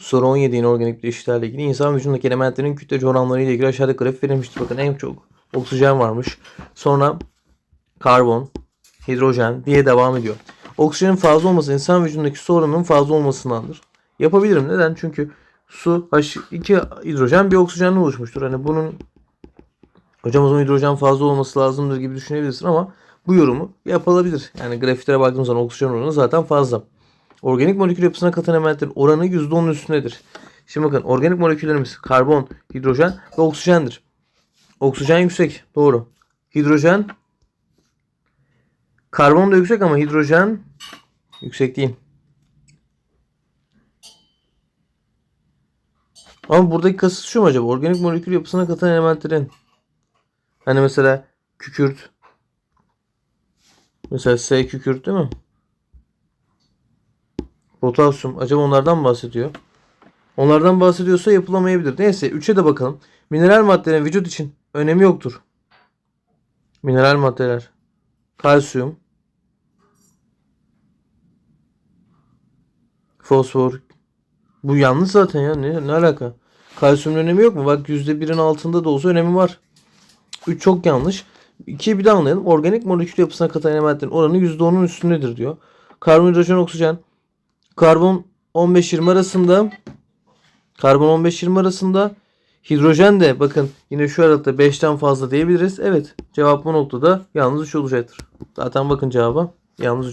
Soru 17 yine organik bileşiklerle ilgili. İnsan vücudundaki elementlerin kütlece oranları ile ilgili aşağıdaki grafik verilmiştir. Bakın en çok oksijen varmış. Sonra karbon, hidrojen diye devam ediyor. Oksijenin fazla olması insan vücudundaki su oranının fazla olmasındandır. Yapabilirim. Neden? Çünkü su H2 hidrojen bir oksijenle oluşmuştur. Hani bunun hocam o zaman hidrojen fazla olması lazımdır gibi düşünebilirsin ama bu yorumu yapılabilir. Yani grafiklere baktığımız zaman oksijen oranı zaten fazla. Organik molekül yapısına katılan elementlerin oranı %10'un üstündedir. Şimdi bakın organik moleküllerimiz karbon, hidrojen ve oksijendir. Oksijen yüksek. Doğru. Hidrojen karbon da yüksek ama hidrojen yüksek değil. Ama buradaki kasıt şu mu acaba? Organik molekül yapısına katılan elementlerin hani mesela kükürt mesela S kükürt değil mi? Potasyum. Acaba onlardan mı bahsediyor? Onlardan bahsediyorsa yapılamayabilir. Neyse 3'e de bakalım. Mineral maddelerin vücut için önemi yoktur. Mineral maddeler. Kalsiyum. Fosfor. Bu yanlış zaten ya. Ne, ne alaka? Kalsiyumun önemi yok mu? Bak %1'in altında da olsa önemi var. 3 çok yanlış. 2'yi bir daha anlayalım. Organik molekül yapısına katılan elementlerin oranı %10'un üstündedir diyor. Karbon, hidrojen, oksijen. Karbon 15-20 arasında. Karbon 15-20 arasında. Hidrojen de bakın yine şu aralıkta 5'ten fazla diyebiliriz. Evet cevap bu noktada yalnız 3 olacaktır. Zaten bakın cevaba yalnız 3.